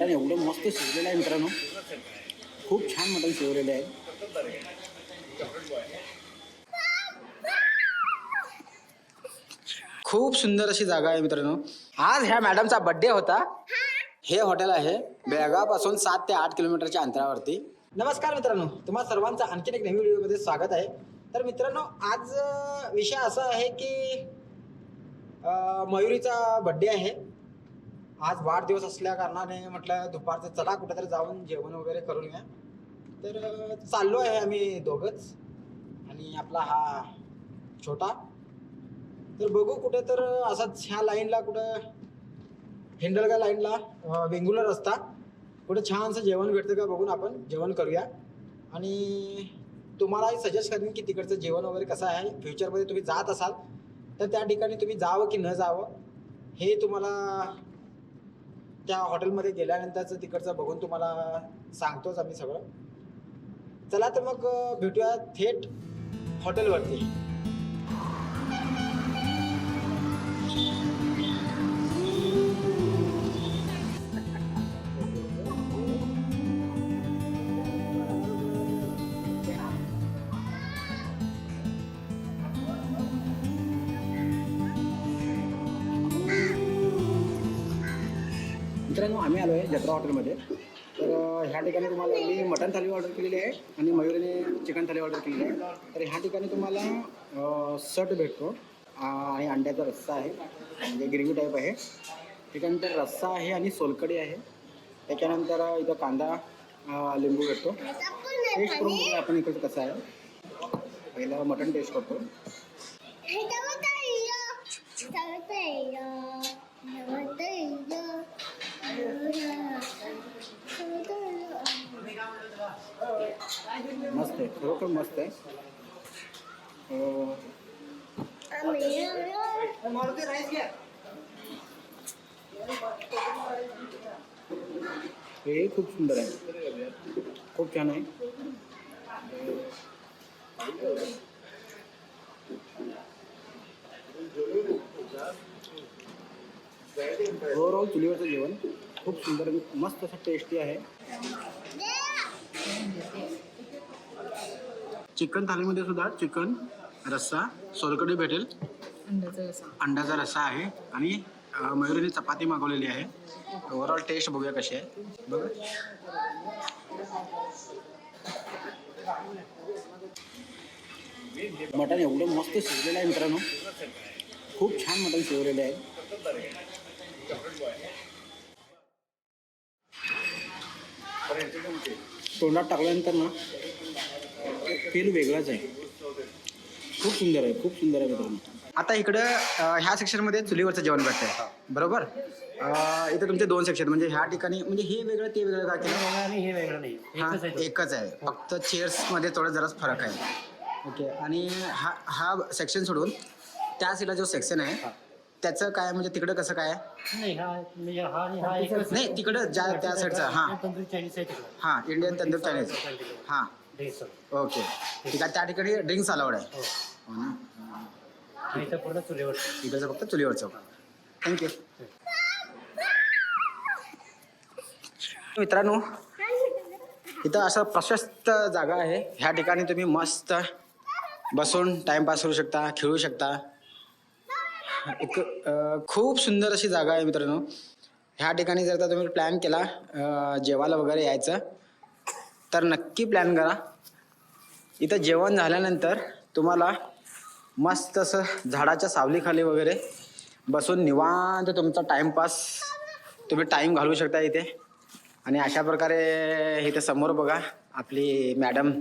मटण एवढं मस्त शिजलेलं आहे मित्रांनो. खूप छान मटण शिजवलेलं आहे. खूप सुंदर अशी जागा आहे मित्रांनो. आज ह्या मॅडमचा बर्थडे होता. हे हॉटेल आहे बेळगावपासून सात ते आठ किलोमीटरच्या अंतरावरती. नमस्कार मित्रांनो. तुम्हा सर्वांचं आणखीन एक नवीन व्हिडिओमध्ये स्वागत आहे. तर मित्रांनो आज विषय असा आहे की मयुरीचा बर्थडे आहे. आज वाढदिवस असल्या कारणाने म्हटलं दुपारचं चला कुठेतरी जाऊन जेवण वगैरे करून घ्या तर चाललो आहे आम्ही दोघंच. आणि आपला हा छोटा. तर बघू कुठे तर असाच ह्या लाईनला कुठं हिंडलगा लाईनला अं, रस्ता. कुठे छानसं जेवण भेटतं का बघून आपण जेवण करूया. आणि तुम्हालाही सजेस्ट करेन की तिकडचं जेवण वगैरे कसं आहे. फ्युचरमध्ये तुम्ही जात असाल तर त्या ठिकाणी तुम्ही जावं की न जावं हे तुम्हाला त्या हॉटेलमध्ये गेल्यानंतरचं तिकडचं बघून तुम्हाला सांगतोच आम्ही सगळं. चला तर मग भेटूया थेट हॉटेलवरती. मित्रांनो आम्ही आलो आहे जत्रा हॉटेलमध्ये. तर ह्या ठिकाणी तुम्हाला मी मटण थाली ऑर्डर केलेली आहे आणि मयुरीने चिकन थाली ऑर्डर केलेली आहे. तर ह्या ठिकाणी तुम्हाला सट भेटतो. आणि अंड्याचा रस्सा आहे. म्हणजे ग्रेव्ही टाईप आहे. त्याच्यानंतर रस्सा आहे आणि सोलकडी आहे. त्याच्यानंतर इथं कांदा लिंबू भेटतो. टेस्ट करून बघूया आपण इकडचं कसं आहे. पहिलं मटण टेस्ट करतो. मस्त आहे खरोखर मस्त हे खूप सुंदर आहे. खूप छान आहे. ओव्हरऑल चुलीवरचं जेवण खूप सुंदर आणि मस्त असं टेस्टी आहे. चिकन थालीमध्ये सुद्धा चिकन रस्सा सोलकडी भेटेल. अंड्याचा रस्सा. आहे आणि मयुरीने चपाती मागवलेली आहे. ओव्हरऑल टेस्ट बघूया कशी आहे. बघ. मटण एवढं मस्त शिजलेलं आहे मित्रांनो. खूप छान मटण शिजवलेलं आहे. तोंडात टाकल्यानंतर ना फील वेगळाच आहे. खूप सुंदर आहे खूप सुंदर आहे मित्रांनो. आता इकडं ह्या सेक्शनमध्ये चुलीवरचं जेवण भेटतंय. बरोबर? अं, इथं तुमचे दोन सेक्शन म्हणजे ह्या ठिकाणी म्हणजे हे वेगळं ते वेगळं का केलं? आणि हे वेगळं नाही. हा एकच आहे फक्त चेअर्समध्ये थोडा जराच फरक आहे. ओके आणि हा हा सेक्शन सोडून त्या साईडला जो सेक्शन आहे त्याचं काय म्हणजे तिकडं कसं काय? नाही हा म्हणजे हा आणि हा एकच नाही तिकडं ज्या त्या साईडचा हा. तंदूरी चायनीज आहे तिकडं. हा इंडियन तंदूर चायनीज हा. ओके ठीक आहे त्या ठिकाणी ड्रिंक्स अलाउड आहे. हो. हो ना? इथं पूर्ण चुलीवर. इकडचं फक्त चुलीवरचं थँक्यू मित्रांनो इथं असं प्रशस्त जागा आहे. ह्या ठिकाणी तुम्ही मस्त बसून टाइमपास करू शकता खेळू शकता. एक खूप सुंदर अशी जागा आहे मित्रांनो. ह्या ठिकाणी जर का तुम्ही प्लॅन केला जेवायला वगैरे यायचं तर नक्की प्लॅन करा. इथं जेवण झाल्यानंतर तुम्हाला मस्त असं झाडाच्या सावलीखाली वगैरे बसून निवांत तुमचा टाइमपास तुम्ही टाईम घालवू शकता इथे. आणि अशा प्रकारे इथे समोर बघा आपली मॅडम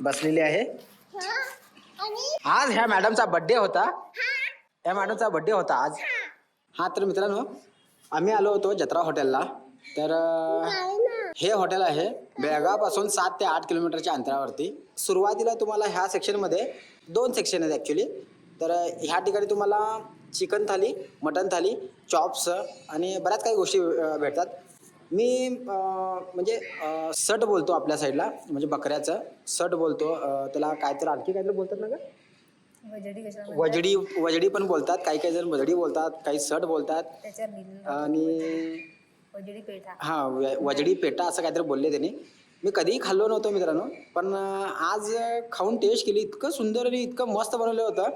बसलेली आहे. आज ह्या मॅडमचा बर्थडे होता. या मॅडमचा बर्थडे होता आज. हा. तर मित्रांनो आम्ही आलो होतो जत्रा हॉटेलला. तर हे हॉटेल आहे बेळगावपासून सात ते आठ किलोमीटरच्या अंतरावरती. सुरुवातीला तुम्हाला ह्या सेक्शनमध्ये दोन सेक्शन आहेत ॲक्च्युली तर ह्या ठिकाणी तुम्हाला chicken thali mutton thali chops आणि बऱ्याच काही गोष्टी भेटतात. मी म्हणजे सट बोलतो आपल्या साईडला म्हणजे बकऱ्याचं. सट बोलतो. त्याला काय तर आणखी काहीतरी बोलतात ना का वजडी वजडी पण बोलतात. काही काही जण वजडी बोलतात काही सट बोलतात. आणि हां वजडी पेटा असं काहीतरी बोलले त्यांनी. मी कधीही खाल्लो नव्हतो मित्रांनो पण आज खाऊन टेस्ट केली. इतकं सुंदर आणि इतकं मस्त बनवलं होतं.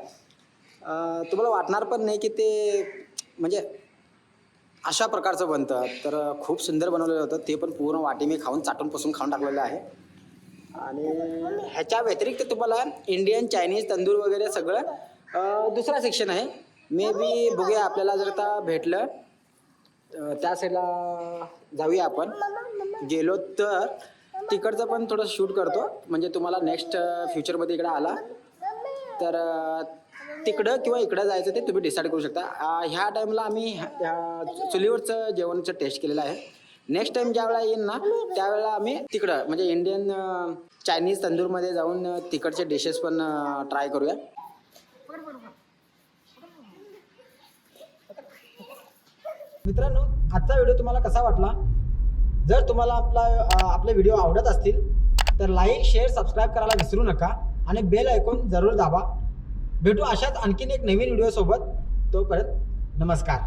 तुम्हाला वाटणार पण नाही की ते म्हणजे अशा प्रकारचं बनतं. तर खूप सुंदर बनवलेलं होतं. ते पण पूर्ण वाटी मी खाऊन चाटून पुसून खाऊन टाकलेलं आहे. आणि ह्याच्या व्यतिरिक्त तुम्हाला इंडियन चायनीज तंदूर वगैरे सगळं दुसरा सेक्शन आहे. मे बी बघूया आपल्याला जर आता भेटलं त्या साईडला जाऊया आपण. गेलो तर तिकडचं पण थोडं शूट करतो. म्हणजे तुम्हाला नेक्स्ट फ्युचरमध्ये इकडे आला. तर तिकडं किंवा इकडं जायचं ते तुम्ही डिसाईड करू शकता. ह्या टाईमला आम्ही चुलीवरचं जेवणचं टेस्ट केलेलं आहे. नेक्स्ट टाइम ज्यावेळेला येईल ना त्यावेळेला आम्ही तिकडं म्हणजे इंडियन चायनीज तंदूरमध्ये जाऊन तिकडचे डिशेस पण ट्राय करूया. मित्रांनो आजचा व्हिडिओ तुम्हाला कसा वाटला? जर तुम्हाला आपला आपले व्हिडिओ आवडत असतील तर लाईक शेअर सबस्क्राईब करायला विसरू नका आणि बेल ऐकून जरूर दाबा. भेटू अशाच आणखीन एक नवीन व्हिडिओ सोबत तोपर्यंत नमस्कार.